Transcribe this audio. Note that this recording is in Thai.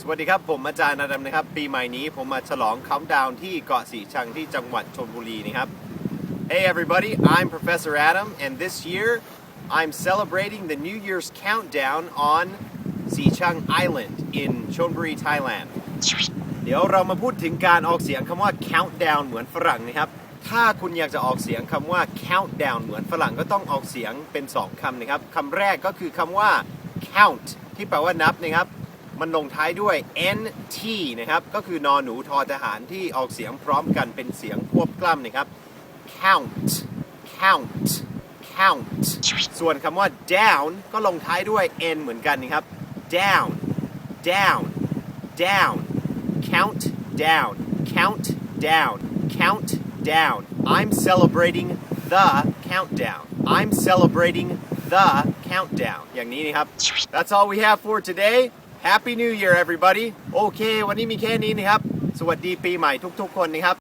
สวัสดีครับ ผมอาจารย์อดัมนะครับ ปีใหม่นี้ผมมาฉลองคัมดาวน์ที่เกาะสีชังที่จังหวัดชลบุรีนะครับ Hey everybody, I'm Professor Adam, and this year I'm celebrating the New Year's countdown on Sichang Island in Chonburi, Thailand. เดี๋ยวเรามาพูดถึงการออกเสียงคำว่า countdown เหมือนฝรั่งนะครับ ถ้าคุณอยากจะออกเสียงคำว่า countdown เหมือนฝรั่งก็ต้องออกเสียงเป็น 2คำนะครับคำแรกก็คือคำว่า count ที่แปลว่านับนะครับ มันลงท้ายด้วย nt นะครับ ก็คือนอหนูทอทหารที่ออกเสียงพร้อมกันเป็นเสียงควบกล้ำนะครับ count count count ส่วนคำว่า down ก็ลงท้ายด้วย n เหมือนกันนะครับ down down down count down count down count down I'm celebrating the countdown I'm celebrating the countdown อย่างนี้นะครับ That's all we have for today Happy New Year everybody โอเค วันนี้มีแค่นี้นะครับ สวัสดีปีใหม่ทุกๆคนนะครับ